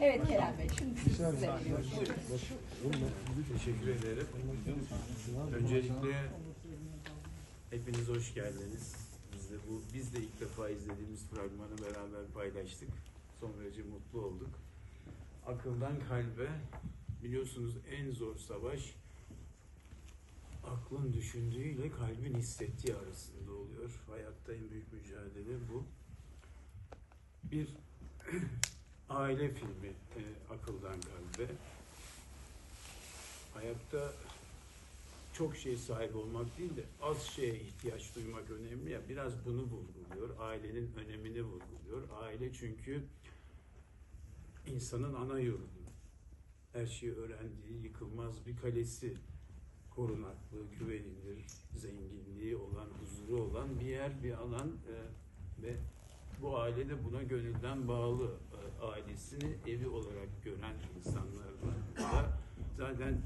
Evet Kerem Bey, şimdi size. Teşekkür ederim. Öncelikle hepiniz hoş geldiniz. Biz de bu biz de ilk defa izlediğimiz fragmanı beraber paylaştık. Son derece mutlu olduk. Akıldan kalbe biliyorsunuz en zor savaş aklın düşündüğüyle kalbin hissettiği arasında oluyor. Hayatta en büyük mücadele bu. Bir aile filmi e, akıldan kalbe. Hayatta çok şey sahip olmak değil de az şeye ihtiyaç duymak önemli ya. Biraz bunu vurguluyor. Ailenin önemini vurguluyor. Aile çünkü insanın ana yurdu. Her şeyi öğrendiği, yıkılmaz bir kalesi. Korunaklı, güvenilir, zenginliği olan, huzuru olan bir yer, bir alan e, ve bu aile de buna gönülden bağlı. Ailesini evi olarak gören insanlardan da zaten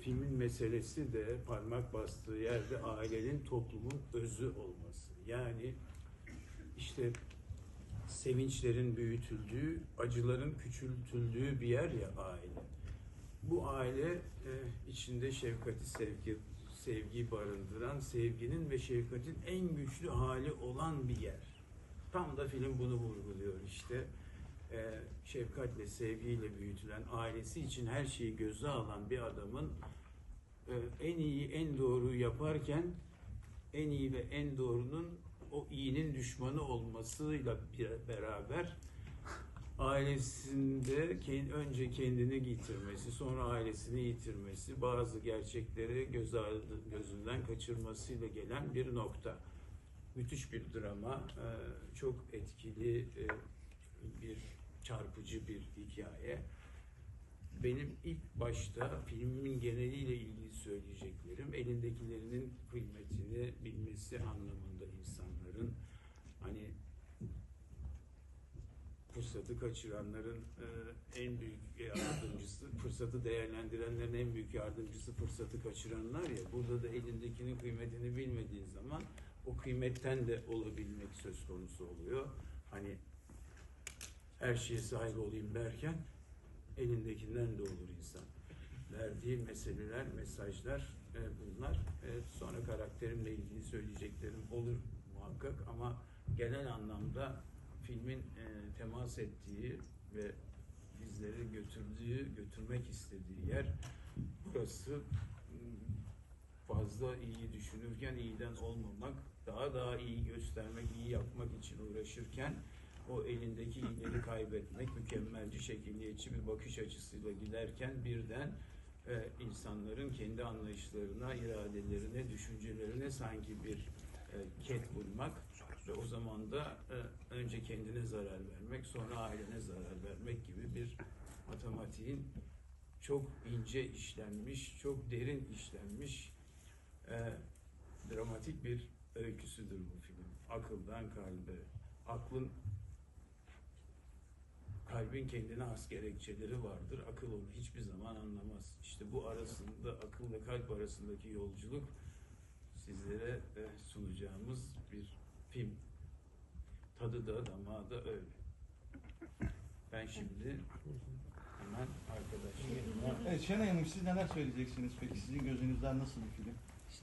filmin meselesi de parmak bastığı yerde ailenin toplumun özü olması. Yani işte sevinçlerin büyütüldüğü, acıların küçültüldüğü bir yer ya aile. Bu aile e, içinde şefkati, sevgi, sevgi barındıran, sevginin ve şefkatin en güçlü hali olan bir yer. Tam da film bunu vurguluyor işte. E, şefkatle, sevgiyle büyütülen ailesi için her şeyi göze alan bir adamın e, en iyi, en doğruyu yaparken en iyi ve en doğrunun o iyinin düşmanı olmasıyla beraber ailesinde önce kendini yitirmesi, sonra ailesini yitirmesi, bazı gerçekleri göz gözünden kaçırmasıyla gelen bir nokta. Müthiş bir drama, e, çok etkili e, bir çarpıcı bir hikaye. Benim ilk başta filmin geneliyle ilgili söyleyeceklerim elindekilerinin kıymetini bilmesi anlamında insanların hani fırsatı kaçıranların e, en büyük yardımcısı, fırsatı değerlendirenlerin en büyük yardımcısı fırsatı kaçıranlar ya. Burada da elindekinin kıymetini bilmediğin zaman o kıymetten de olabilmek söz konusu oluyor. Hani her şeye sahip olayım derken elindekinden de olur insan. Verdiği meseleler, mesajlar e, bunlar. E, sonra karakterimle ilgili söyleyeceklerim olur muhakkak ama genel anlamda filmin e, temas ettiği ve bizleri götürdüğü, götürmek istediği yer burası Hmm, fazla iyi düşünürken iyiden olmamak, daha daha iyi göstermek, iyi yapmak için uğraşırken o elindeki iyileri kaybetmek, mükemmelci şekilliyetçi bir bakış açısıyla giderken birden e, insanların kendi anlayışlarına, iradelerine, düşüncelerine sanki bir e, ket bulmak ve o zaman da e, önce kendine zarar vermek, sonra ailene zarar vermek gibi bir matematiğin çok ince işlenmiş, çok derin işlenmiş e, dramatik bir öyküsüdür bu film. Akıldan kalbe, aklın kalbin kendine has gerekçeleri vardır. Akıl onu hiçbir zaman anlamaz. İşte bu arasında akıl ve kalp arasındaki yolculuk sizlere e, sunacağımız bir film. Tadı da damağı da öyle. Ben şimdi hemen arkadaşlarıma Evet Şenay Hanım siz neler söyleyeceksiniz peki? Sizin gözünüzden nasıl bir film?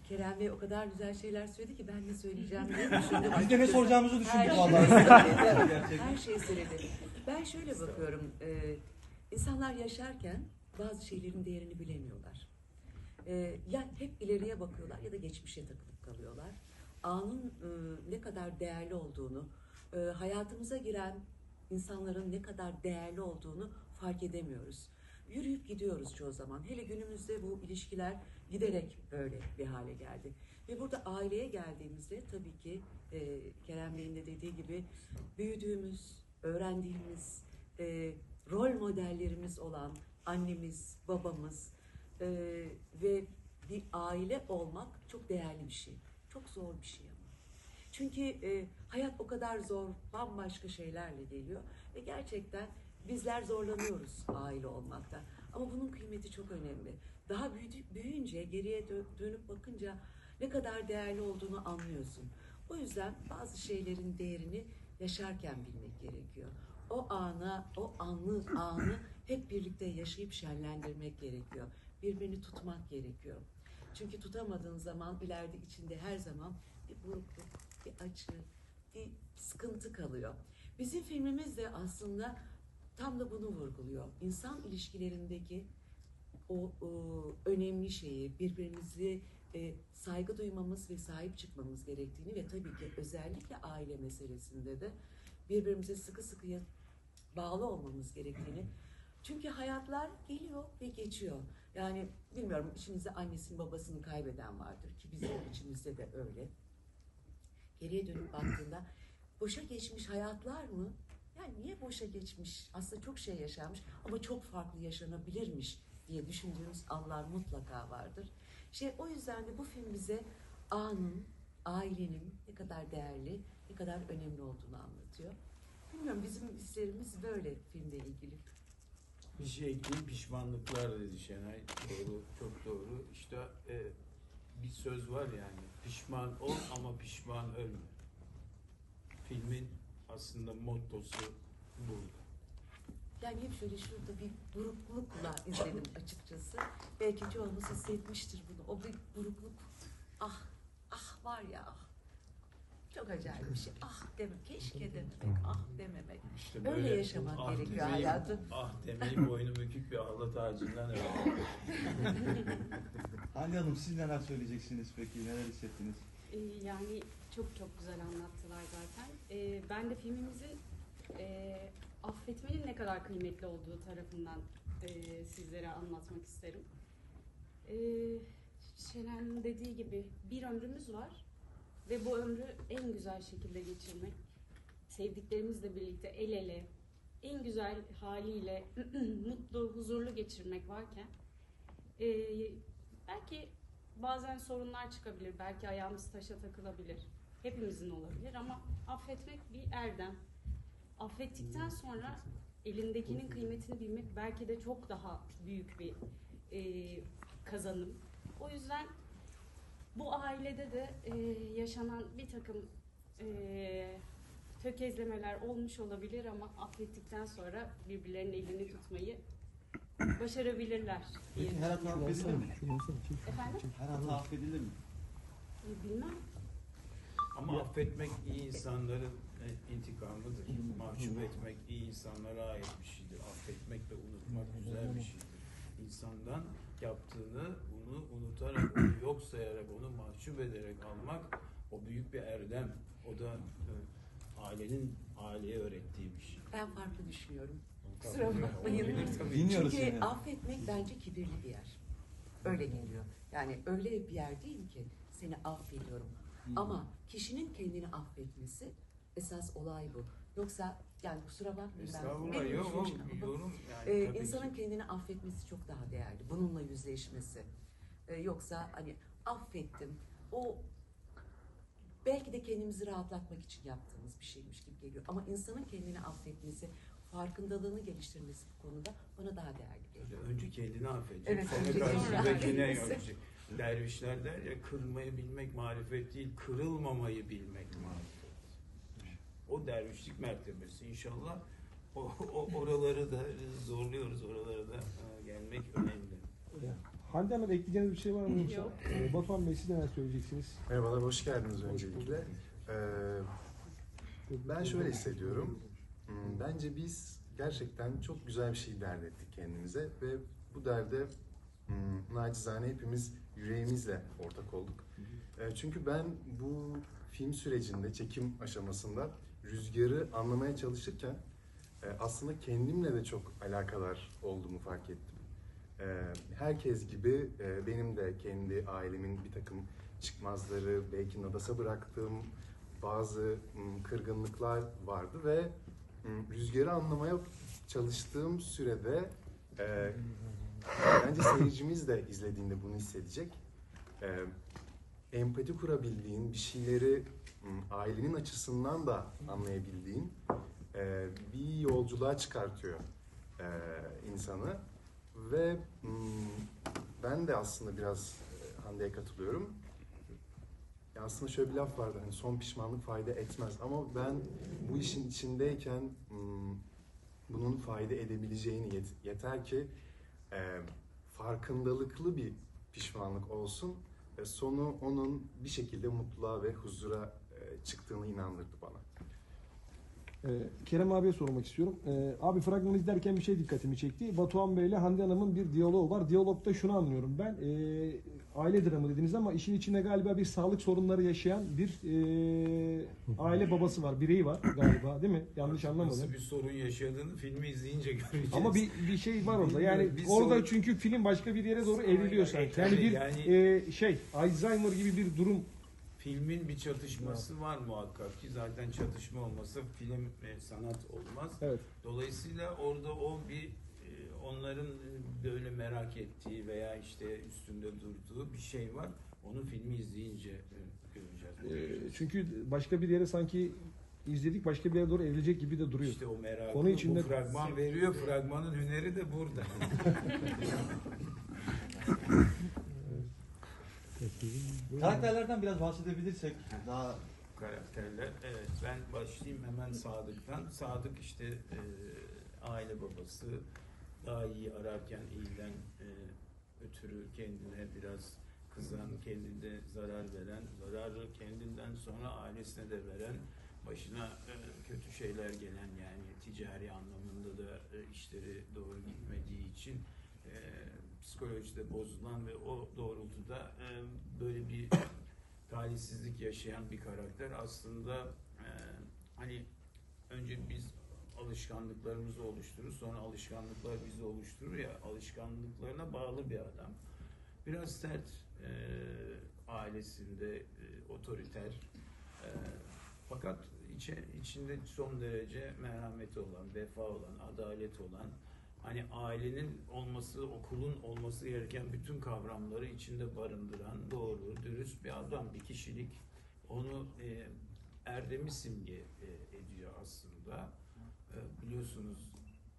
Kerem Bey o kadar güzel şeyler söyledi ki ben ne söyleyeceğim diye düşündüm. Biz de ne soracağımızı düşündük vallahi. Her şeyi söyledi. Ben şöyle bakıyorum. E, insanlar yaşarken bazı şeylerin değerini bilemiyorlar. E, ya hep ileriye bakıyorlar ya da geçmişe takılıp kalıyorlar. Anın e, ne kadar değerli olduğunu, e, hayatımıza giren insanların ne kadar değerli olduğunu fark edemiyoruz. Yürüyüp gidiyoruz çoğu zaman. Hele günümüzde bu ilişkiler giderek böyle bir hale geldi. Ve burada aileye geldiğimizde tabii ki e, Kerem Bey'in de dediği gibi büyüdüğümüz, öğrendiğimiz, e, rol modellerimiz olan annemiz, babamız e, ve bir aile olmak çok değerli bir şey. Çok zor bir şey ama. Çünkü e, hayat o kadar zor, bambaşka şeylerle geliyor ve gerçekten bizler zorlanıyoruz aile olmakta. Ama bunun kıymeti çok önemli. Daha büyüyünce, geriye dö- dönüp bakınca ne kadar değerli olduğunu anlıyorsun. O yüzden bazı şeylerin değerini yaşarken bilmek gerekiyor. o ana, o anı, anı hep birlikte yaşayıp şenlendirmek gerekiyor. Birbirini tutmak gerekiyor. Çünkü tutamadığın zaman ileride içinde her zaman bir burukluk, bir acı, bir sıkıntı kalıyor. Bizim filmimiz de aslında tam da bunu vurguluyor. İnsan ilişkilerindeki o, o önemli şeyi, birbirimizi e, saygı duymamız ve sahip çıkmamız gerektiğini ve tabii ki özellikle aile meselesinde de birbirimize sıkı sıkıya bağlı olmamız gerektiğini. Çünkü hayatlar geliyor ve geçiyor. Yani bilmiyorum içinizde annesini babasını kaybeden vardır ki bizim içimizde de öyle. Geriye dönüp baktığında boşa geçmiş hayatlar mı? Yani niye boşa geçmiş? Aslında çok şey yaşanmış ama çok farklı yaşanabilirmiş diye düşündüğümüz anlar mutlaka vardır. Şey o yüzden de bu film bize anın, ailenin ne kadar değerli, ne kadar önemli olduğunu anlatıyor. Bilmiyorum bizim hislerimiz böyle filmle ilgili. Bir şey ekleyeyim pişmanlıklar dedi Şenay. Doğru, çok doğru. İşte e, bir söz var yani. Pişman ol ama pişman ölme. Filmin aslında mottosu burada. Yani hep şöyle şurada bir buruklukla izledim açıkçası. Belki çoğumuz hissetmiştir bunu. O bir burukluk. Ah, ah var ya ah. Çok acayip bir şey. Ah demek, keşke dememek, ah dememek. İşte Öyle böyle yaşamak ah gerekiyor demeyi- hayatı. Ah demeyi boynu bükük bir ahlat ağacından öğrendim. Hande Hanım siz neler söyleyeceksiniz peki? Neler hissettiniz? Ee, Yani çok çok güzel anlattılar zaten. Ee, Ben de filmimizin e, affetmenin ne kadar kıymetli olduğu tarafından e, sizlere anlatmak isterim. Ee, Şelen'in dediği gibi bir ömrümüz var ve bu ömrü en güzel şekilde geçirmek, sevdiklerimizle birlikte el ele, en güzel haliyle mutlu, huzurlu geçirmek varken e, belki bazen sorunlar çıkabilir, belki ayağımız taşa takılabilir. Hepimizin olabilir ama affetmek bir erdem. Affettikten sonra elindekinin kıymetini bilmek belki de çok daha büyük bir e, kazanım. O yüzden bu ailede de e, yaşanan bir takım e, tökezlemeler olmuş olabilir ama affettikten sonra birbirlerinin elini tutmayı başarabilirler diye Peki her hata affedilir mi? Efendim? Her hata affedilir mi? E, Bilmem. Ama affetmek iyi insanların intikamıdır. Mahcup etmek iyi insanlara ait bir şeydir. Affetmek ve unutmak güzel bir şeydir. İnsandan yaptığını onu unutarak, onu yok sayarak, onu mahcup ederek almak o büyük bir erdem. O da e, ailenin aileye öğrettiği bir şey. Ben farklı düşünüyorum. Kusura bakmayın. Çünkü seni. affetmek bence kibirli bir yer. Öyle geliyor. Yani öyle bir yer değil ki seni affediyorum. Ama kişinin kendini affetmesi esas olay bu. Yoksa yani kusura bakmayın ben Estağfurullah benim yok düşüncem bu. yorum yani Ee, tabii ki. insanın kendini affetmesi çok daha değerli. Bununla yüzleşmesi. Ee, yoksa hani affettim. O belki de kendimizi rahatlatmak için yaptığımız bir şeymiş gibi geliyor. Ama insanın kendini affetmesi, farkındalığını geliştirmesi bu konuda bana daha değerli geliyor. Önce kendini affedecek. Evet, sonra önce kendini. Dervişler der ya kırmayı bilmek marifet değil, kırılmamayı bilmek marifet. O dervişlik mertebesi inşallah. O, o oraları da zorluyoruz, oralara da e, gelmek önemli. Hande Hanım ekleyeceğiniz bir şey var mı yoksa? Yok. Ee, Batuhan Bey siz neler söyleyeceksiniz? Merhabalar, hoş geldiniz öncelikle. Ee, ben şöyle hissediyorum. Hmm, Bence biz gerçekten çok güzel bir şey dert ettik kendimize ve bu derde hmm, nacizane hepimiz yüreğimizle ortak olduk. Ee, çünkü ben bu film sürecinde, çekim aşamasında rüzgarı anlamaya çalışırken e, aslında kendimle de çok alakadar olduğumu fark ettim. Ee, herkes gibi e, benim de kendi ailemin bir takım çıkmazları, belki nadasa bıraktığım bazı kırgınlıklar vardı ve m, rüzgarı anlamaya çalıştığım sürede e, bence seyircimiz de izlediğinde bunu hissedecek. E, empati kurabildiğin, bir şeyleri ailenin açısından da anlayabildiğin e, bir yolculuğa çıkartıyor e, insanı. Ve mm, ben de aslında biraz e, Hande'ye katılıyorum. Ya aslında şöyle bir laf vardı hani son pişmanlık fayda etmez ama ben bu işin içindeyken mm, bunun fayda edebileceğini yet- yeter ki e, farkındalıklı bir pişmanlık olsun ve sonu onun bir şekilde mutluluğa ve huzura çıktığını inandırdı bana. Ee, Kerem abiye sormak istiyorum. Ee, abi fragmanı izlerken bir şey dikkatimi çekti. Batuhan Bey ile Hande Hanım'ın bir diyaloğu var. Diyalogda şunu anlıyorum ben. Ee, aile dramı dediniz ama işin içinde galiba bir sağlık sorunları yaşayan bir ee, aile babası var, bireyi var galiba değil mi? Yanlış anlamadım. Nasıl bir sorun yaşadığını filmi izleyince göreceğiz. Ama bir bir şey var orada. Yani bir orada sorun- çünkü film başka bir yere doğru evriliyor yani, sanki. Yani bir yani- ee, şey Alzheimer gibi bir durum Filmin bir çatışması var muhakkak ki zaten çatışma olmasa film e, sanat olmaz. Evet. Dolayısıyla orada o bir e, onların e, böyle merak ettiği veya işte üstünde durduğu bir şey var. Onu filmi izleyince e, göreceğiz. Ee, çünkü başka bir yere sanki izledik başka bir yere doğru evrilecek gibi de duruyor. İşte o merakı Konu içinde- bu fragman veriyor. Fragmanın hüneri de burada. Karakterlerden biraz bahsedebilirsek daha karakterler. Evet ben başlayayım hemen Sadık'tan. Sadık işte e, aile babası daha iyi ararken iyiden e, ötürü kendine biraz kızan, kendine zarar veren, zararı kendinden sonra ailesine de veren, başına e, kötü şeyler gelen yani ticari anlamında da e, işleri doğru gitmediği için e, psikolojide bozulan ve o doğrultuda e, böyle bir talihsizlik yaşayan bir karakter. Aslında e, hani önce biz alışkanlıklarımızı oluşturur sonra alışkanlıklar bizi oluşturur ya alışkanlıklarına bağlı bir adam. Biraz sert e, ailesinde e, otoriter e, fakat içe, içinde son derece merhameti olan vefa olan adalet olan hani ailenin olması, okulun olması gereken bütün kavramları içinde barındıran doğru, dürüst bir adam, bir kişilik. Onu e, erdemi simge e, ediyor aslında. E, biliyorsunuz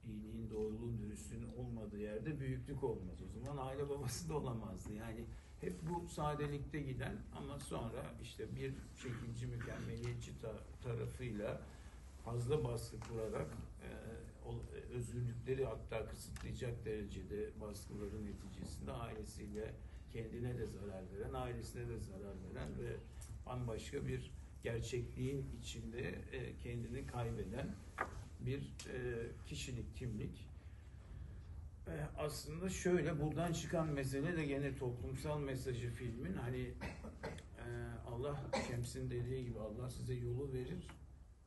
iyiliğin, doğruluğun, dürüstlüğün olmadığı yerde büyüklük olmaz. O zaman aile babası da olamazdı. Yani hep bu sadelikte giden ama sonra işte bir şekilci mükemmeliyetçi ta- tarafıyla fazla baskı kurarak e, özgürlükleri hatta kısıtlayacak derecede baskıların neticesinde ailesiyle kendine de zarar veren, ailesine de zarar veren ve bambaşka bir gerçekliğin içinde e, kendini kaybeden bir e, kişilik, kimlik. E, aslında şöyle buradan çıkan mesele de gene toplumsal mesajı filmin hani e, Allah Şems'in dediği gibi Allah size yolu verir.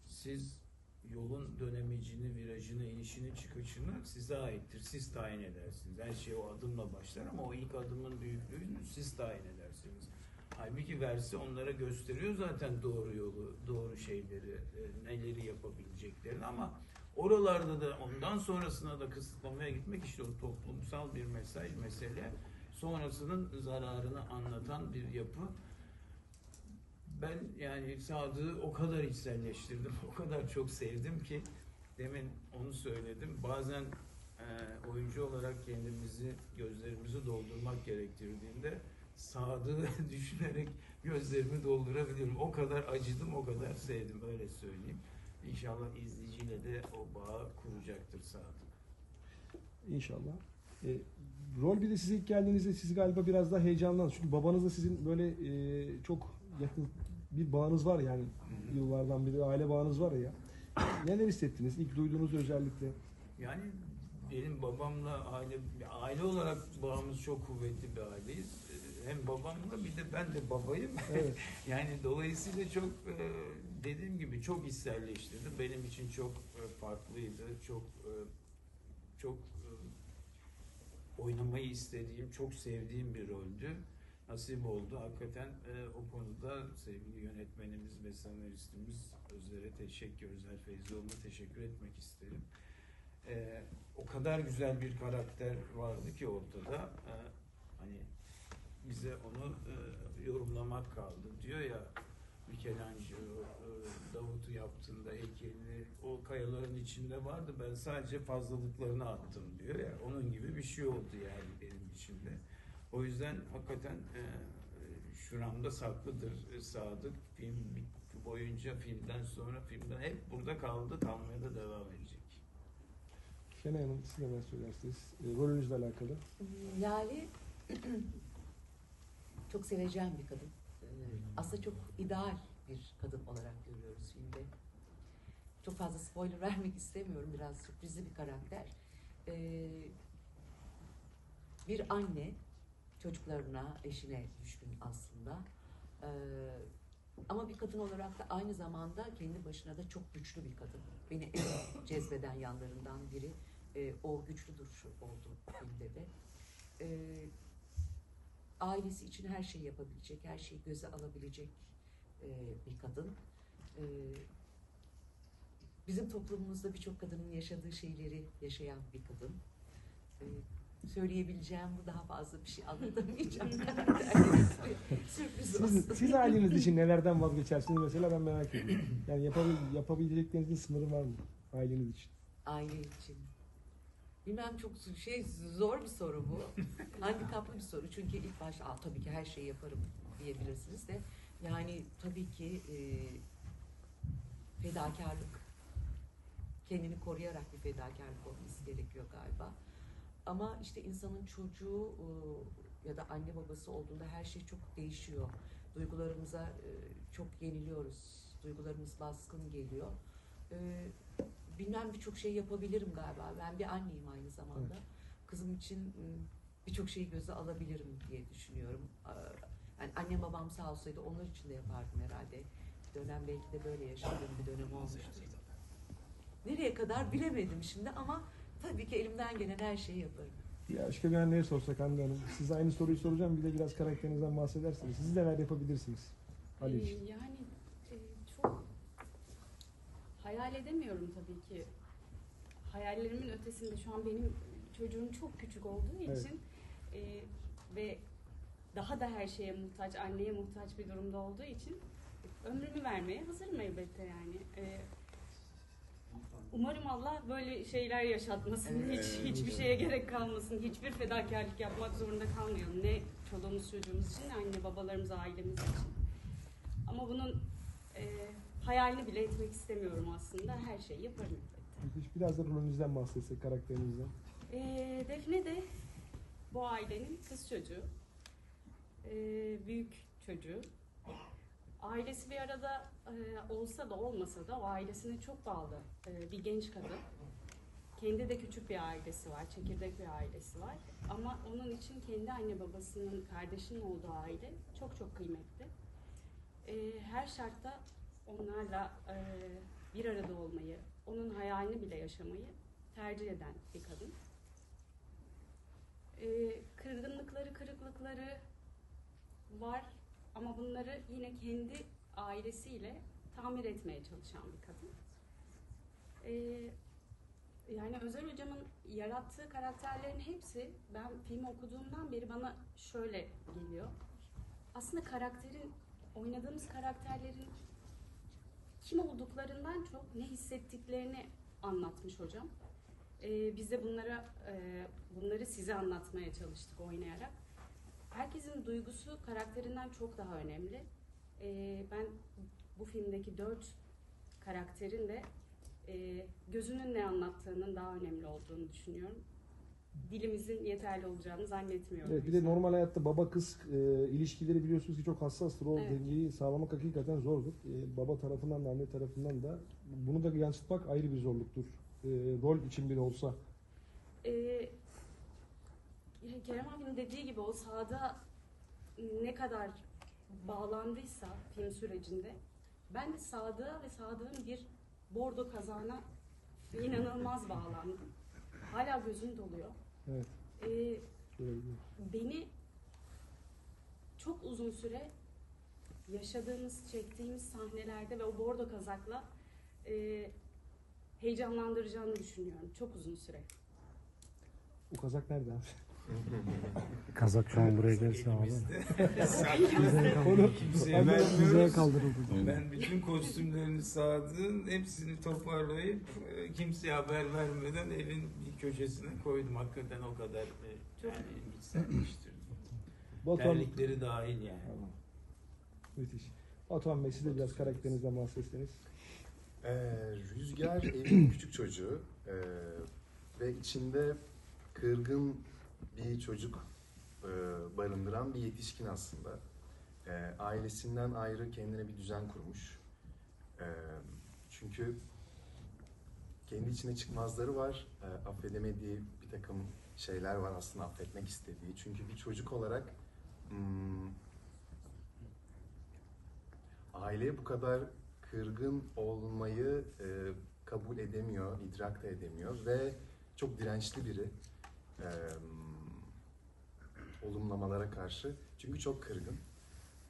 Siz yolun dönemecini, virajını, inişini, çıkışını size aittir. Siz tayin edersiniz. Her şey o adımla başlar ama o ilk adımın büyüklüğünü siz tayin edersiniz. Halbuki versi onlara gösteriyor zaten doğru yolu, doğru şeyleri, e, neleri yapabileceklerini ama oralarda da ondan sonrasına da kısıtlamaya gitmek işte o toplumsal bir mesaj, mesele. Sonrasının zararını anlatan bir yapı. Ben yani Sadık'ı o kadar içselleştirdim, o kadar çok sevdim ki demin onu söyledim. Bazen e, oyuncu olarak kendimizi, gözlerimizi doldurmak gerektirdiğinde Sadık'ı düşünerek gözlerimi doldurabilirim. O kadar acıdım, o kadar sevdim öyle söyleyeyim. İnşallah izleyiciyle de o bağı kuracaktır Sadık. İnşallah. E, rol bir de size ilk geldiğinizde siz galiba biraz daha heyecanlandınız. Çünkü babanızla sizin böyle e, çok yakın bir bağınız var yani yıllardan beri aile bağınız var ya. Neler hissettiniz ilk duyduğunuz özellikle? Yani benim babamla aile aile olarak bağımız çok kuvvetli bir aileyiz. Ee, Hem babamla bir de ben de babayım. Evet. yani dolayısıyla çok e, dediğim gibi çok içselleştirdi. Benim için çok e, farklıydı. Çok e, çok oynamayı istediğim, çok sevdiğim bir roldü. Nasip oldu. Hakikaten e, o konuda sevgili yönetmenimiz ve senaristimiz Özer'e teşekkür, Özer Feyzioğlu'na teşekkür etmek isterim. E, o kadar güzel bir karakter vardı ki ortada. E, hani bize onu e, yorumlamak kaldı. Diyor ya Michelangelo e, Davut'u yaptığında heykelini o kayaların içinde vardı. Ben sadece fazlalıklarını attım diyor ya. Onun gibi bir şey oldu yani benim içimde. O yüzden hakikaten e, şuramda saklıdır e, Sadık. Film boyunca filmden sonra filmden hep burada kaldı. Kalmaya da devam edecek. Şenay Hanım siz neler söylersiniz? E, rolünüzle alakalı. Lale çok seveceğim bir kadın. Ee, Aslında çok ideal bir kadın olarak görüyoruz filmde. Çok fazla spoiler vermek istemiyorum. Biraz sürprizli bir karakter. Ee, bir anne çocuklarına, eşine düşkün aslında. Ee, ama bir kadın olarak da aynı zamanda kendi başına da çok güçlü bir kadın. Beni en cezbeden yanlarından biri e, o güçlü duruşu oldu filmde de. Ee, ailesi için her şeyi yapabilecek, her şeyi göze alabilecek e, bir kadın. Ee, bizim toplumumuzda birçok kadının yaşadığı şeyleri yaşayan bir kadın. Ee, söyleyebileceğim bu daha fazla bir şey anlatamayacağım. Sürpriz Siz, siz aileniz için nelerden vazgeçersiniz mesela ben merak ediyorum. Yani yapabil, yapabileceklerinizin sınırı var mı aileniz için? Aile için. Bilmem çok şey zor bir soru bu. Handikaplı bir soru. Çünkü ilk başta Aa, tabii ki her şeyi yaparım diyebilirsiniz de yani tabii ki e, fedakarlık kendini koruyarak bir fedakarlık olması gerekiyor galiba. Ama işte insanın çocuğu e, ya da anne babası olduğunda her şey çok değişiyor. Duygularımıza e, çok yeniliyoruz. Duygularımız baskın geliyor. E, bilmem birçok şey yapabilirim galiba. Ben bir anneyim aynı zamanda. Kızım için birçok şeyi göze alabilirim diye düşünüyorum. Yani annem babam sağ olsaydı onlar için de yapardım herhalde. Bir dönem belki de böyle yaşadığım bir dönem olmuştu. Nereye kadar bilemedim şimdi ama tabii ki elimden gelen her şeyi yaparım. Ya başka bir anneye sorsak Hande Hanım. Size aynı soruyu soracağım. Bir de biraz karakterinizden bahsederseniz. Siz neler yapabilirsiniz? Ali Ee, için. yani e, çok hayal edemiyorum tabii ki. Hayallerimin ötesinde şu an benim çocuğum çok küçük olduğu Evet. için e, ve daha da her şeye muhtaç, anneye muhtaç bir durumda olduğu için ömrümü vermeye hazırım elbette yani. E, umarım Allah böyle şeyler yaşatmasın. Evet. Hiç hiçbir şeye gerek kalmasın. Hiçbir fedakarlık yapmak zorunda kalmayalım. Ne çoluğumuz çocuğumuz için ne anne babalarımız ailemiz için. Ama bunun e, hayalini bile etmek istemiyorum aslında. Her şeyi yaparım elbette. Biraz da rolünüzden bahsetsek, karakterinizden. E, Defne de bu ailenin kız çocuğu. E, büyük çocuğu. Ailesi bir arada e, olsa da olmasa da o ailesine çok bağlı e, bir genç kadın. Kendi de küçük bir ailesi var, çekirdek bir ailesi var. Ama onun için kendi anne babasının, kardeşinin olduğu aile çok çok kıymetli. E, her şartta onlarla e, bir arada olmayı, onun hayalini bile yaşamayı tercih eden bir kadın. E, kırgınlıkları, kırıklıkları var ama bunları yine kendi ailesiyle tamir etmeye çalışan bir kadın. E, yani Özel Hocam'ın yarattığı karakterlerin hepsi ben filmi okuduğumdan beri bana şöyle geliyor. Aslında karakterin, oynadığımız karakterlerin kim olduklarından çok ne hissettiklerini anlatmış hocam. Ee, biz de bunlara, e, bunları size anlatmaya çalıştık oynayarak. Herkesin duygusu karakterinden çok daha önemli. Ee, ben bu filmdeki dört karakterin de e, gözünün ne anlattığının daha önemli olduğunu düşünüyorum. Dilimizin yeterli olacağını zannetmiyorum. Evet, bir de normal hayatta baba kız e, ilişkileri biliyorsunuz ki çok hassastır. O Evet. dengeyi sağlamak hakikaten zordur. E, baba tarafından da anne tarafından da bunu da yansıtmak ayrı bir zorluktur. E, rol için bile olsa. Ya Kerem abinin dediği gibi o sahada ne kadar bağlandıysa film sürecinde ben de Sadık'a ve Sadık'ın bir bordo kazağına inanılmaz bağlandım. Hala gözüm doluyor. Evet. Ee, beni çok uzun süre yaşadığımız, çektiğimiz sahnelerde ve o bordo kazakla e, heyecanlandıracağını düşünüyorum. Çok uzun süre. O kazak nerede abi? Kazak şu an buraya gelse abi. Elimizde. Onu Kimseye vermiyoruz. kaldırıldı. Ben bütün kostümlerini sağdım, hepsini toparlayıp e, kimseye haber vermeden evin bir köşesine koydum. Hakikaten o kadar e, yani içselleştirdim. Batuhan, Terlikleri dahil yani. Müthiş. Batuhan Bey siz de biraz karakterinizden bahsetseniz. Ee, Rüzgar evin küçük çocuğu. Ee, ve içinde kırgın bir çocuk e, barındıran bir yetişkin aslında. E, ailesinden ayrı kendine bir düzen kurmuş. E, çünkü kendi içine çıkmazları var. E, affedemediği bir takım şeyler var aslında affetmek istediği. Çünkü bir çocuk olarak hmm, aileye bu kadar kırgın olmayı e, kabul edemiyor, idrak da edemiyor ve çok dirençli biri e, olumlamalara karşı. Çünkü çok kırgın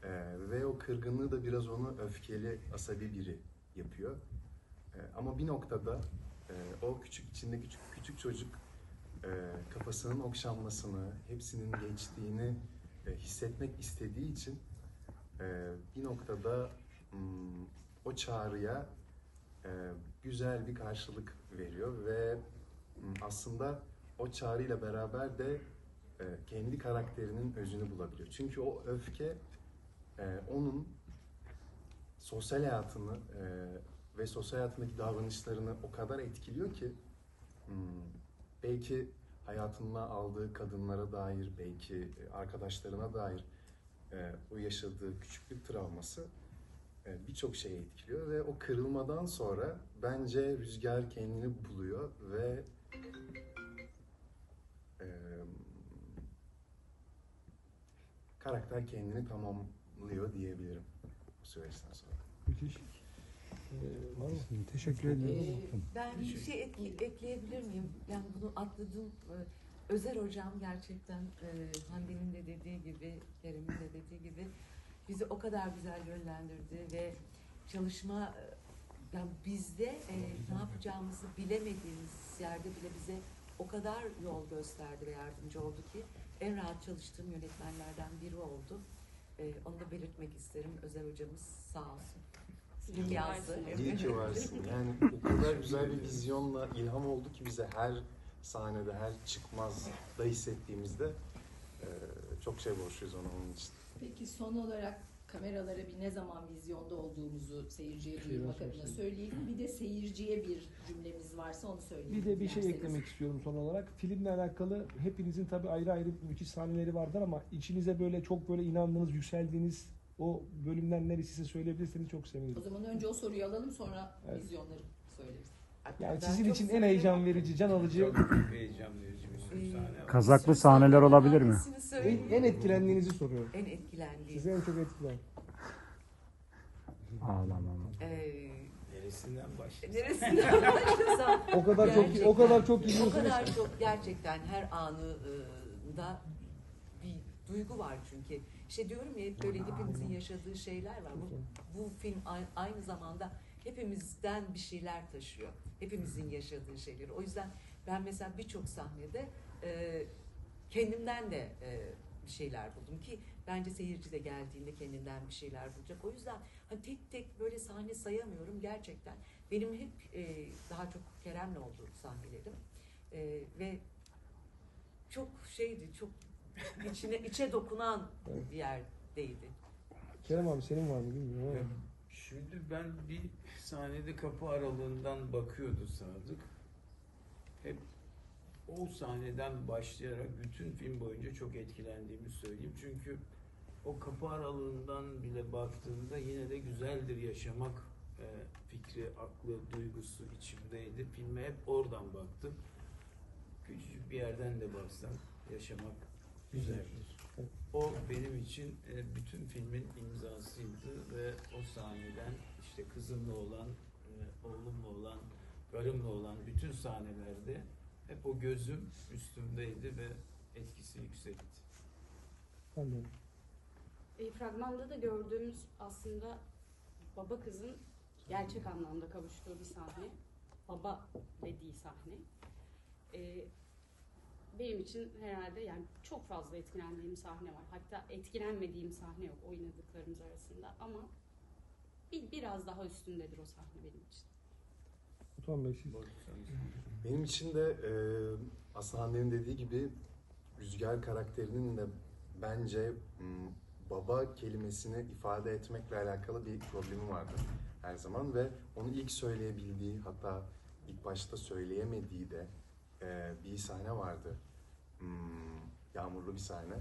E, ve o kırgınlığı da biraz onu öfkeli, asabi biri yapıyor. E, ama bir noktada e, o küçük içinde küçük küçük çocuk e, kafasının okşanmasını, hepsinin geçtiğini e, hissetmek istediği için e, bir noktada hmm, o çağrıya e, güzel bir karşılık veriyor ve hmm, aslında o çağrıyla beraber de kendi karakterinin özünü bulabiliyor. Çünkü o öfke e, onun sosyal hayatını e, ve sosyal hayatındaki davranışlarını o kadar etkiliyor ki hmm, belki hayatında aldığı kadınlara dair, belki e, arkadaşlarına dair e, o yaşadığı küçüklük travması e, birçok şeyi etkiliyor ve o kırılmadan sonra bence Rüzgar kendini buluyor ve karakter kendini tamamlıyor diyebilirim bu süreçten sonra. Müthiş. Ee, var mı? Teşekkür ediyorum. Ee, ben bir şey ek- ekleyebilir miyim? Yani bunu atladım. Ee, Özer hocam gerçekten e, Hande'nin de dediği gibi, Kerem'in de dediği gibi bizi o kadar güzel yönlendirdi ve çalışma e, yani bizde e, ne yapacağımızı bilemediğimiz yerde bile bize o kadar yol gösterdi ve yardımcı oldu ki en rahat çalıştığım yönetmenlerden biri oldu. E, onu da belirtmek isterim. Özer hocamız sağ olsun. İyi ki. İyi ki varsın. Yani o kadar güzel bir vizyonla ilham oldu ki bize her sahnede, her çıkmazda hissettiğimizde e, çok şey borçluyuz ona onun için. Peki son olarak kameralara bir ne zaman vizyonda olduğumuzu seyirciye Şey duyurmak ben adına söyleyelim. Bir de seyirciye bir cümlemiz varsa onu söyleyelim. Bir de bir şey eklemek istiyorum son olarak. Filmle alakalı hepinizin tabii ayrı ayrı müthiş sahneleri vardır ama içinize böyle çok böyle inandığınız, yükseldiğiniz o bölümler neresi söyleyebilirseniz çok O sevinirim. zaman önce o soruyu alalım sonra Evet. vizyonları söyleriz. Yani Ben sizin için en heyecan verici, can alıcı, Çok heyecan verici Ee. Kazaklı sahneler olabilir mi? En, en etkilendiğinizi soruyorum. En etkilendiğim. Size en çok etkilen. Ağlamam. Ee, Neresinden başlayalım? neresinden başlasam? O kadar çok o kadar çok o gülüyorsunuz. kadar ki. çok gerçekten her anında bir duygu var çünkü. İşte diyorum ya hep böyle hepimizin yaşadığı şeyler var. Bu, bu film a- aynı zamanda hepimizden bir şeyler taşıyor. Hepimizin yaşadığı şeyleri. O yüzden ben mesela birçok sahnede e, kendimden de e, bir şeyler buldum ki bence seyirci de geldiğinde kendinden bir şeyler bulacak. O yüzden hani tek tek böyle sahne sayamıyorum gerçekten. Benim hep e, daha çok Kerem'le olduğu sahnelerim. E, ve çok şeydi, çok içine içe dokunan bir yerdeydi. Kerem abi senin var mı bilmiyorum ama. Şimdi ben bir sahnede kapı aralığından bakıyordu Sadık. Hep o sahneden başlayarak bütün film boyunca çok etkilendiğimi söyleyeyim. Çünkü o kapı aralığından bile baktığımda yine de güzeldir yaşamak e, fikri, aklı, duygusu içimdeydi. Filme hep oradan baktım. Küçücük bir yerden de baksam yaşamak güzeldir. O benim için e, bütün filmin imzasıydı ve o sahneden işte kızımla olan, e, oğlumla olan, karımla olan bütün sahnelerde hep o gözüm üstümdeydi ve etkisi yüksekti. Anlıyorum. E, fragmanda da gördüğümüz aslında baba kızın gerçek anlamda kavuştuğu bir sahne. Baba dediği sahne. E, benim için herhalde yani çok fazla etkilendiğim sahne var. Hatta etkilenmediğim sahne yok oynadıklarımız arasında ama bir, biraz daha üstündedir o sahne benim için. Utan Bey siz. Benim için de e, aslında Hande'nin dediği gibi Rüzgar karakterinin de bence m, baba kelimesini ifade etmekle alakalı bir problemi vardı her zaman ve onu ilk söyleyebildiği hatta ilk başta söyleyemediği de e, bir sahne vardı. Hmm, yağmurlu bir sahne.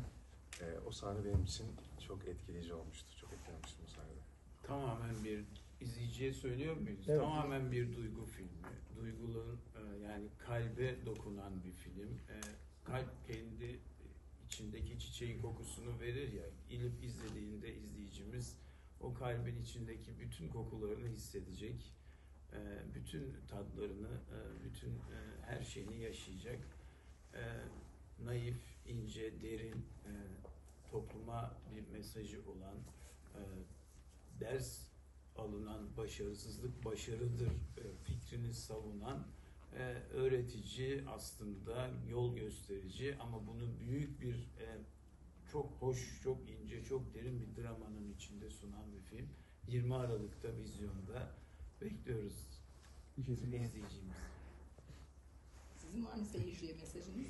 E, o sahne benim için çok etkileyici olmuştu. Çok etkilenmiştim o sahnede. Tamamen bir izleyiciye söylüyor muyuz? Evet. Tamamen bir duygu filmi. Duygulun e, yani kalbe dokunan bir film. E, kalp kendi içindeki çiçeğin kokusunu verir ya. İlip izlediğinde izleyicimiz o kalbin içindeki bütün kokularını hissedecek. E, bütün tatlarını, bütün her şeyini yaşayacak. Naif, ince, derin, topluma bir mesajı olan, ders alınan başarısızlık başarıdır e, fikrini savunan e, öğretici aslında yol gösterici ama bunu büyük bir e, çok hoş, çok ince, çok derin bir dramanın içinde sunan bir film. 20 Aralık'ta vizyonda bekliyoruz Bir kesim. izleyicimiz. Sizin var mı seyirciye mesajınız?